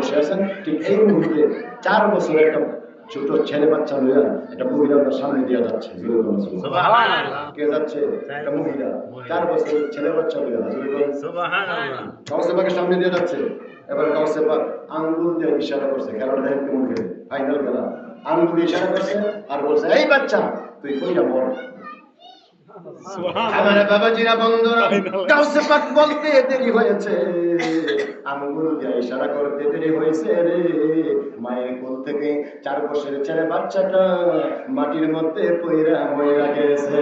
বসে আছেন ঠিক এই মুহূর্তে চার বছরের একটা ছোট ছেলে বাচ্চা লইয়া একটা মহিলা সামনে দিয়ে যাচ্ছে। কে যাচ্ছে? একটা মহিলা। চার বছরের ছেলে বাচ্চা লইয়া সামনে দিয়ে যাচ্ছে। এবার আঙ্গুল দিয়ে ইশারা করছে খেলাটা দেখেন কেমন খেলে? ফাইনাল খেলা। আঙ্গুল ইশারা করছে আর বলছে এই বাচ্চা তুই কইরা মর। আমার বাবাজিরা বন্ধুরা কাউসেপাক বলতে দেরি হয়েছে। আঙ্গুল দিয়ে ইশারা করতে দেরি হয়েছে রে। মায়ের কোল থেকে চার বছরের ছেলে বাচ্চাটা মাটির মধ্যে পইরা মইরা গেছে।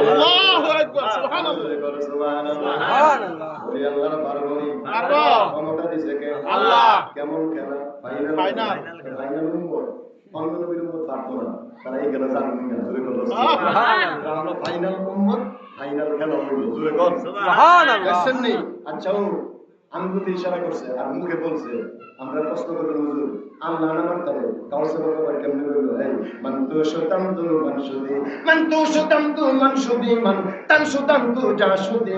আল্লাহু আকবার, সুবহানাল্লাহ। সুবহানাল্লাহ। ওরে আল্লাহর বারবনি পারব। ক্ষমতা দিছে কে? আল্লাহ। কেমন খেলা? Final final. ফাইনাল নম্বর অন্য নবীর উম্মত পারতো না তারা এই খেলা জানতো না জোরে করল আমরা ফাইনাল উম্মত ফাইনাল খেলা হইল। জোরে কর। সুবহানাল্লাহ। দেখছেন আচ্ছা ও আঙ্গুল ইশারা করছে আর মুখে বলছে আমরা প্রশ্ন করবেন হুজুর আল্লাহ না মারতারে কাউসে বাবা বাড়ি কেমনে কইলো এই মান তু তু মান সুদি মান তু সুতাম তু মান সুদি মান তান সুতাম তু যা সুদি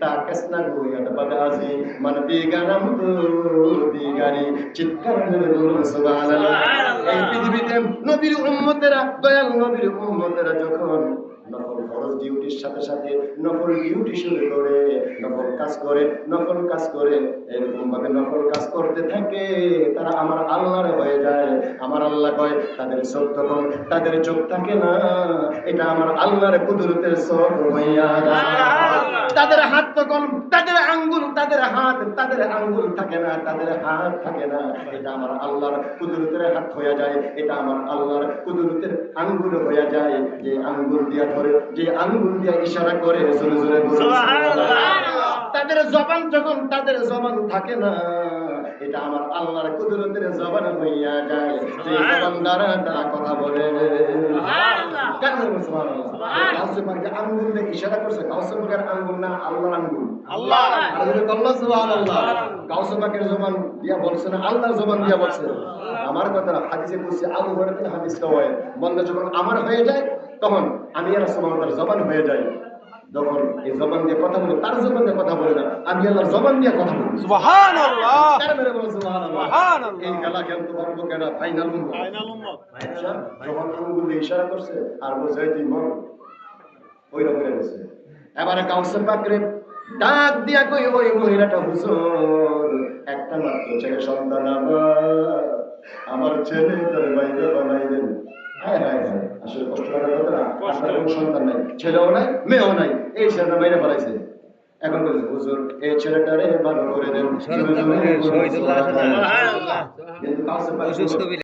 তা কাসনা গুয়াত বাগাজি মান বিগারাম তু বিগারি চিৎকার করে বলুন সুবহানাল্লাহ। এই পৃথিবীতে নবীর উম্মতেরা দয়াল নবীর উম্মতেরা যখন নফল ফরজ ডিউটির সাথে সাথে নফল ডিউটি শুরু করে নফল কাজ করে নফল কাজ করে এরকম ভাবে নফল কাজ করতে থাকে তারা আমার আল্লাহর হয়ে যায়। আমার আল্লাহ কয় তাদের চোখ তখন তাদের চোখ থাকে না এটা আমার আল্লাহর কুদরতের চোখ হইয়া তাদের হাত তখন তাদের আঙ্গুল তাদের হাত তাদের আঙ্গুল থাকে না তাদের হাত থাকে না এটা আমার আল্লাহর কুদরতের হাত হয়ে যায়। এটা আমার আল্লাহর কুদরতের আঙ্গুল হয়ে যায়। যে আঙ্গুল দিয়া ধরে যে আঙ্গুল দিয়া ইশারা করে জোরে জোরে সুবহানাল্লাহ। তাদের জবান যখন তাদের জবান থাকে না এটা আমার আল্লাহর কুদরতের জবান হইয়া যায়। যে জবান দ্বারা তারা কথা বলে। আঙ্গুল ইশারা করছে কাউসেমাকের আঙ্গুল না আল্লাহর আঙ্গুল। আল্লাহ। জবান দিয়া বলছে না আল্লাহর জবান দিয়া বলছে। আমার কথা হাদিসে বলছে আবু হুরায়রা হাদিসটা হয়। বন্ধ যখন আমার হয়ে যায় তখন আমি আর সুবহানাল্লাহর জবান হয়ে যাই। যখন এই জবান দিয়ে কথা বলে তার জবান দিয়ে কথা বলে না আমি আল্লাহর জবান দিয়ে কথা বলি। সুবহানাল্লাহ। কার মেরে বলো সুবহানাল্লাহ। সুবহানাল্লাহ। এই খেলা খেলতে পারব কেন ফাইনাল ফাইনাল উম্মত। আচ্ছা, যখন আঙ্গুল দিয়ে ইশারা করছে আর বলছে "এই তুই মর ওই রকম গেছে এবারে কাউন্সিল পাকরে ডাক দিয়া কই ওই মহিলাটা হুজুর একটা মাত্র ছেলে সন্তান আমার। আমার ছেলে তার বাইরে বানাই দেন। হায় হায় হায় আসলে কষ্ট লাগার কথা না আপনার কোনো সন্তান নাই ছেলেও নাই মেয়েও নাই এই ছেলেটা বাইরে ফেলাইছে এখন বলছে হুজুর এই ছেলেটারে ভালো করে দেন কিন্তু